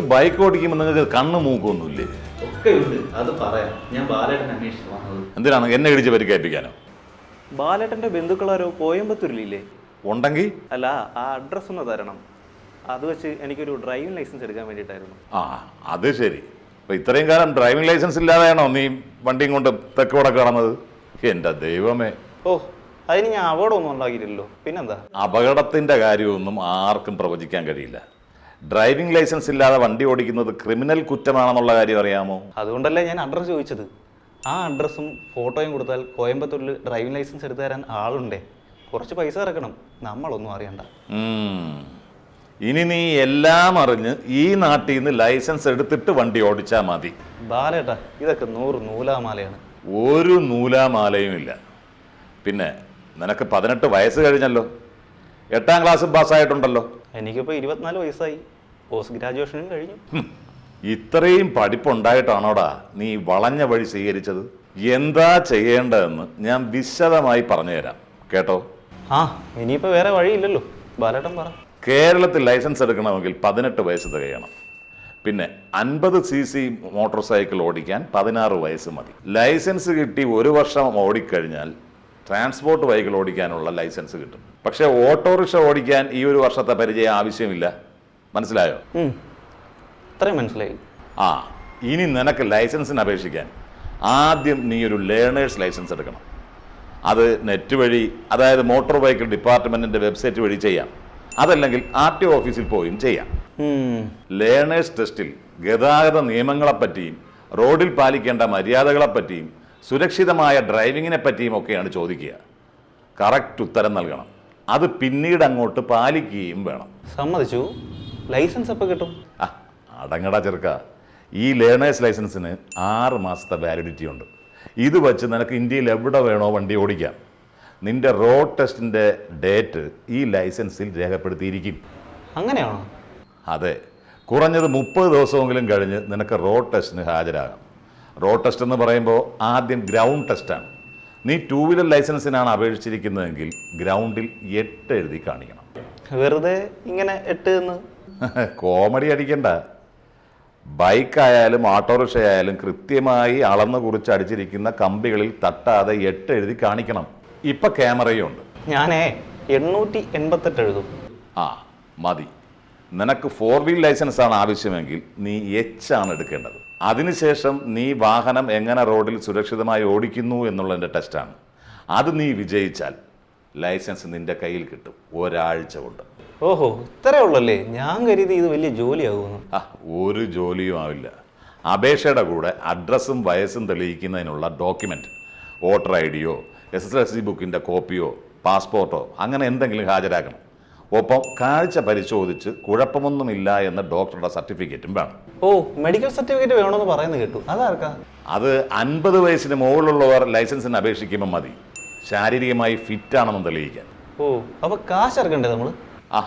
Bike ഓടിക്കുമ്പോൾ നിങ്ങൾക്ക് കണ്ണ് മൂക്കൊന്നുമില്ലേ? ഒക്കെ ഉണ്ട് അത് പറയാം. ഞാൻ ബാലേട്ടൻ അന്വേഷിച്ചു വന്നത്. എന്തിനാണ്? എന്നെ ഇടിച്ച് പരിക്കേൽപ്പിക്കാനോ? ബാലേട്ടന്റെ ബന്ധുക്കളാരോ കോയമ്പത്തൂരിലില്ലേ? ഉണ്ടെങ്കിൽ അല്ല ആ അഡ്രസ്സ് ഒന്ന് തരണം. അത് വെച്ച് എനിക്കൊരു ഡ്രൈവിംഗ് ലൈസൻസ് എടുക്കാൻ വേണ്ടിയിട്ടായിരുന്നു. ആ അത് ശരി. അപ്പൊ ഇത്രയും കാലം ഡ്രൈവിംഗ് ലൈസൻസ് ഇല്ലാതെയാണോ നീ വണ്ടിയും കൊണ്ട് തെക്ക് വടക്ക് കടന്നത് എന്റെ ദൈവമേ. ഓ അതിന് ഞാൻ അപകടമൊന്നും ഉണ്ടാക്കിയിട്ടില്ലല്ലോ. പിന്നെന്താ? അപകടത്തിന്റെ കാര്യമൊന്നും ആർക്കും പ്രവചിക്കാൻ കഴിയില്ല. ഡ്രൈവിംഗ് ലൈസൻസ് ഇല്ലാതെ വണ്ടി ഓടിക്കുന്നത് ക്രിമിനൽ കുറ്റമാണെന്നുള്ള കാര്യം അറിയാമോ? അതുകൊണ്ടല്ലേ ഞാൻ അഡ്രസ് ചോദിച്ചത്. ആ അഡ്രസ്സും ഫോട്ടോയും കൊടുത്താൽ കോയമ്പത്തൂരിൽ ഡ്രൈവിംഗ് ലൈസൻസ് എടുത്തു തരാൻ ആളുണ്ടേ. കുറച്ച് പൈസ ഇറക്കണം. നമ്മളൊന്നും അറിയണ്ട. ഇനി നീ എല്ലാം അറിഞ്ഞ് ഈ നാട്ടിൽ നിന്ന് ലൈസൻസ് എടുത്തിട്ട് വണ്ടി ഓടിച്ചാൽ മതി. ബാലേട്ടാ ഇതൊക്കെ നൂറ് നൂലാമാലയാണ്. ഒരു നൂലാമാലയും ഇല്ല. പിന്നെ നിനക്ക് പതിനെട്ട് വയസ്സ് കഴിഞ്ഞല്ലോ. എട്ടാം ക്ലാസ് പാസ്സായിട്ടുണ്ടല്ലോ എനിക്കിപ്പോൾ ഇരുപത്തിനാല് വയസ്സായി. പോസ്റ്റ് ഗ്രാജുവേഷനും കഴിഞ്ഞു. ഇത്രയും പഠിപ്പുണ്ടായിട്ടാണോടാ നീ വളഞ്ഞ വഴി സ്വീകരിച്ചത്? എന്താ ചെയ്യേണ്ടതെന്ന് ഞാൻ വിശദമായി പറഞ്ഞുതരാം. കേട്ടോ? ആ ഇനിയിപ്പോൾ വേറെ വഴിയില്ലല്ലോ. ബാലേട്ടൻ പറ. കേരളത്തിൽ ലൈസൻസ് എടുക്കണമെങ്കിൽ പതിനെട്ട് വയസ്സ് തികയണം. പിന്നെ അൻപത് സി സി മോട്ടോർ സൈക്കിൾ ഓടിക്കാൻ പതിനാറ് വയസ്സ് മതി. ലൈസൻസ് കിട്ടി ഒരു വർഷം ഓടിക്കഴിഞ്ഞാൽ ട്രാൻസ്പോർട്ട് വെഹിക്കിൾ ഓടിക്കാനുള്ള ലൈസൻസ് കിട്ടും. പക്ഷെ ഓട്ടോറിക്ഷ ഓടിക്കാൻ ഈ ഒരു വർഷത്തെ പരിചയം ആവശ്യമില്ല. മനസ്സിലായോ? അത്രയും മനസ്സിലായി. ആ ഇനി നിനക്ക് ലൈസൻസിന് അപേക്ഷിക്കാൻ ആദ്യം നീ ഒരു ലേണേഴ്സ് ലൈസൻസ് എടുക്കണം. അത് നെറ്റ് വഴി അതായത് മോട്ടോർ വെഹിക്കിൾ ഡിപ്പാർട്ട്മെന്റിന്റെ വെബ്സൈറ്റ് വഴി ചെയ്യാം. അതല്ലെങ്കിൽ ആർ ടി ഓഫീസിൽ പോയും ചെയ്യാം. ലേണേഴ്സ് ടെസ്റ്റിൽ ഗതാഗത നിയമങ്ങളെപ്പറ്റിയും റോഡിൽ പാലിക്കേണ്ട മര്യാദകളെപ്പറ്റിയും സുരക്ഷിതമായ ഡ്രൈവിങ്ങിനെ പറ്റിയും ഒക്കെയാണ് ചോദിക്കുക. കറക്റ്റ് ഉത്തരം നൽകണം. അത് പിന്നീട് അങ്ങോട്ട് പാലിക്കുകയും വേണം. സമ്മതിച്ചു. ലൈസൻസ് എപ്പോൾ കിട്ടും? ആ അടങ്ങടാ ചെറുക്ക. ഈ ലേണേഴ്സ് ലൈസൻസിന് ആറ് മാസത്തെ വാലിഡിറ്റി ഉണ്ട്. ഇത് വച്ച് നിനക്ക് ഇന്ത്യയിൽ എവിടെ വേണോ വണ്ടി ഓടിക്കാം. നിന്റെ റോഡ് ടെസ്റ്റിന്റെ ഡേറ്റ് ഈ ലൈസൻസിൽ രേഖപ്പെടുത്തിയിരിക്കും. അങ്ങനെയാണോ? അതെ. കുറഞ്ഞത് മുപ്പത് ദിവസമെങ്കിലും കഴിഞ്ഞ് നിനക്ക് റോഡ് ടെസ്റ്റിന് ഹാജരാകാം. റോഡ് ടെസ്റ്റ് എന്ന് പറയുമ്പോൾ ആദ്യം ഗ്രൗണ്ട് ടെസ്റ്റാണ് നീ ടൂ വീലർ ലൈസൻസിനാണ് അപേക്ഷിച്ചിരിക്കുന്നതെങ്കിൽ ഗ്രൗണ്ടിൽ എട്ട് എഴുതി കാണിക്കണം. വെറുതെ ഇങ്ങനെ എട്ട് എന്ന്? കോമഡി അടിക്കണ്ട. ബൈക്കായാലും ഓട്ടോറിക്ഷ ആയാലും കൃത്യമായി അളന്ന് കുറിച്ച് അടിച്ചിരിക്കുന്ന കമ്പികളിൽ തട്ടാതെ എട്ട് എഴുതി കാണിക്കണം. ഇപ്പൊ ക്യാമറയും ഉണ്ട്. ഞാനേ എണ്ണൂറ്റി എൺപത്തെട്ട് എഴുതും. ആ മതി. നിനക്ക് ഫോർ വീൽ ലൈസൻസ് ആണ് ആവശ്യമെങ്കിൽ നീ എച്ച് ആണ് എടുക്കേണ്ടത്. അതിനുശേഷം നീ വാഹനം എങ്ങനെ റോഡിൽ സുരക്ഷിതമായി ഓടിക്കുന്നു എന്നുള്ളതിന്റെ ടെസ്റ്റാണ് അത് നീ വിജയിച്ചാൽ ലൈസൻസ് നിന്റെ കയ്യിൽ കിട്ടും. ഒരാഴ്ച കൊണ്ട്. ഓഹോ ഇത്രേ ഉള്ളല്ലേ? ഞാൻ കരുതി ഇത് വലിയ ജോലിയാകുമെന്ന് ആ ഒരു ജോലിയും ആവില്ല. അപേക്ഷയുടെ കൂടെ അഡ്രസ്സും വയസ്സും തെളിയിക്കുന്നതിനുള്ള ഡോക്യുമെന്റ് വോട്ടർ ഐ ഡിയോ എസ് എസ് എൽ സി ബുക്കിന്റെ കോപ്പിയോ പാസ്പോർട്ടോ അങ്ങനെ എന്തെങ്കിലും ഹാജരാക്കണം. ഒപ്പം കാഴ്ച പരിശോധിച്ച് കുഴപ്പമൊന്നുമില്ല എന്ന ഡോക്ടറുടെ സർട്ടിഫിക്കറ്റും വേണം. ഓ മെഡിക്കൽ സർട്ടിഫിക്കറ്റ് വേണമെന്ന് പറയുന്നത് കേട്ടു. അതാർക്കാ? അത് അൻപത് വയസ്സിന് മുകളിലുള്ളവർ ലൈസൻസിന് അപേക്ഷിക്കുമ്പോൾ മതി. ശാരീരികമായി ഫിറ്റ് ആണെന്ന് തെളിയിക്കാൻ. ഓ അപ്പൊ കാശ് ഇറക്കണ്ടേ നമ്മൾ ആ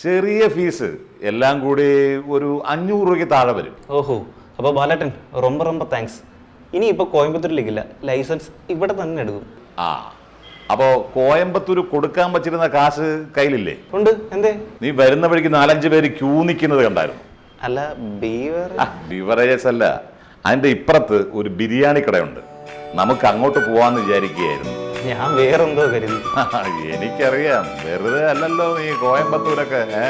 ചെറിയ ഫീസ് എല്ലാം കൂടി ഒരു അഞ്ഞൂറ് രൂപയ്ക്ക് താഴെ വരും. ഓഹോ അപ്പൊ ബാലേട്ടൻ റൊമ്പ റൊമ്പ താങ്ക്സ് ഇനി ഇപ്പൊ കോയമ്പത്തൂരിലേക്കില്ല. ലൈസൻസ് ഇവിടെ തന്നെ എടുക്കും. ആ അപ്പോ കോയമ്പത്തൂർ കൊടുക്കാൻ പറ്റിരുന്ന കാശ് കയ്യിലില്ലേ? ഉണ്ട്. എന്തേ? നീ വരുന്ന വഴിക്ക് നാലഞ്ച് പേര് ക്യൂ നിൽക്കുന്നത് കണ്ടായിരുന്നു. അല്ല ബീവറേജസ് അല്ല. അതിന്റെ ഇപ്പുറത്ത് ഒരു ബിരിയാണി കടയുണ്ട്. നമുക്ക് അങ്ങോട്ട് പോവാന്ന് വിചാരിക്കുകയായിരുന്നു. ഞാൻ വേറെന്തോ കരുതി. എനിക്കറിയാം. വെറുതെ അല്ലല്ലോ നീ കോയമ്പത്തൂരൊക്കെ ഏ?